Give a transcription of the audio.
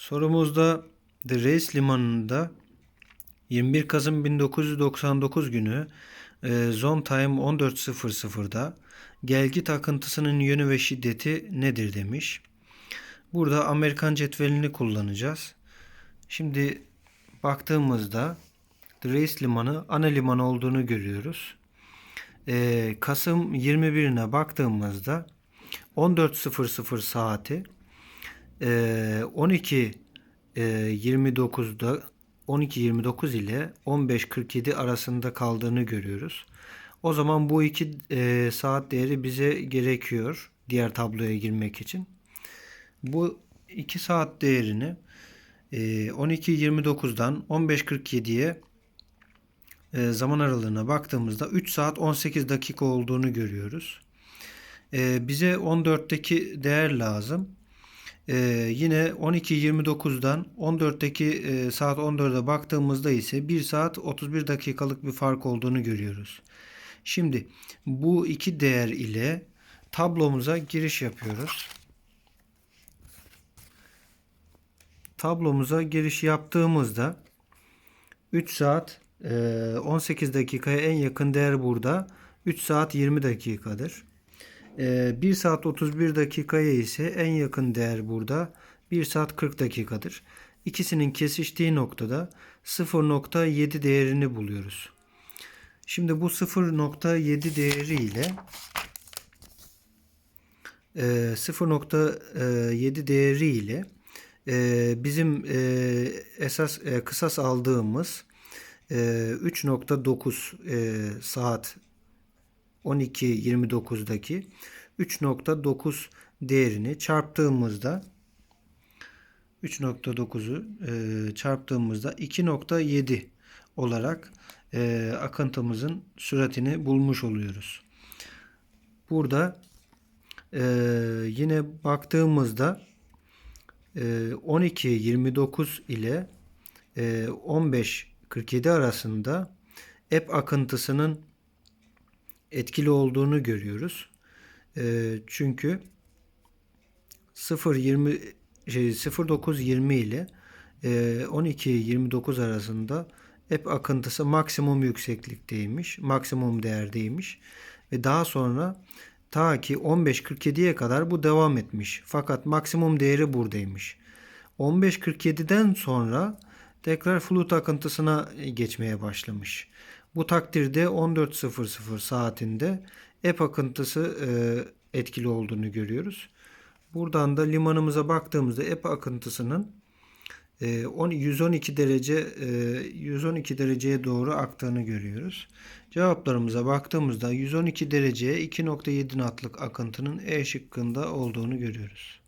Sorumuzda The Reis Limanı'nda 21 Kasım 1999 günü e, zone time 14.00'da gelgit akıntısının yönü ve şiddeti nedir demiş. Burada Amerikan cetvelini kullanacağız. Şimdi baktığımızda The Reis Limanı ana liman olduğunu görüyoruz. E, Kasım 21'ine baktığımızda 14.00 saati 12 e, 29'da 12.29 ile 15.47 arasında kaldığını görüyoruz. O zaman bu iki e, saat değeri bize gerekiyor diğer tabloya girmek için. Bu iki saat değerini e, 12.29'dan 15.47'ye e, zaman aralığına baktığımızda 3 saat 18 dakika olduğunu görüyoruz. E, bize 14'teki değer lazım. Ee, yine 12.29'dan 14'teki e, saat 14'e baktığımızda ise 1 saat 31 dakikalık bir fark olduğunu görüyoruz. Şimdi bu iki değer ile tablomuza giriş yapıyoruz. Tablomuza giriş yaptığımızda 3 saat e, 18 dakikaya en yakın değer burada 3 saat 20 dakikadır. 1 saat 31 dakikaya ise en yakın değer burada 1 saat 40 dakikadır. İkisinin kesiştiği noktada 0.7 değerini buluyoruz. Şimdi bu 0.7 değeri ile 0.7 değeri ile bizim esas kısas aldığımız 3.9 saat 12.29'daki 3.9 değerini çarptığımızda 3.9'u e, çarptığımızda 2.7 olarak e, akıntımızın süratini bulmuş oluyoruz. Burada e, yine baktığımızda e, 12.29 ile e, 15.47 arasında ep akıntısının etkili olduğunu görüyoruz. E, çünkü 0.20 şey 0.9.20 ile e, 12.29 arasında hep akıntısı maksimum yükseklikteymiş, maksimum değerdeymiş ve daha sonra ta ki 15.47'ye kadar bu devam etmiş. Fakat maksimum değeri buradaymış. 15.47'den sonra tekrar flut akıntısına geçmeye başlamış. Bu takdirde 14.00 saatinde ep akıntısı e, etkili olduğunu görüyoruz. Buradan da limanımıza baktığımızda ep akıntısının e, 112 derece e, 112 dereceye doğru aktığını görüyoruz. Cevaplarımıza baktığımızda 112 dereceye 2.7 knotlık akıntının E şıkkında olduğunu görüyoruz.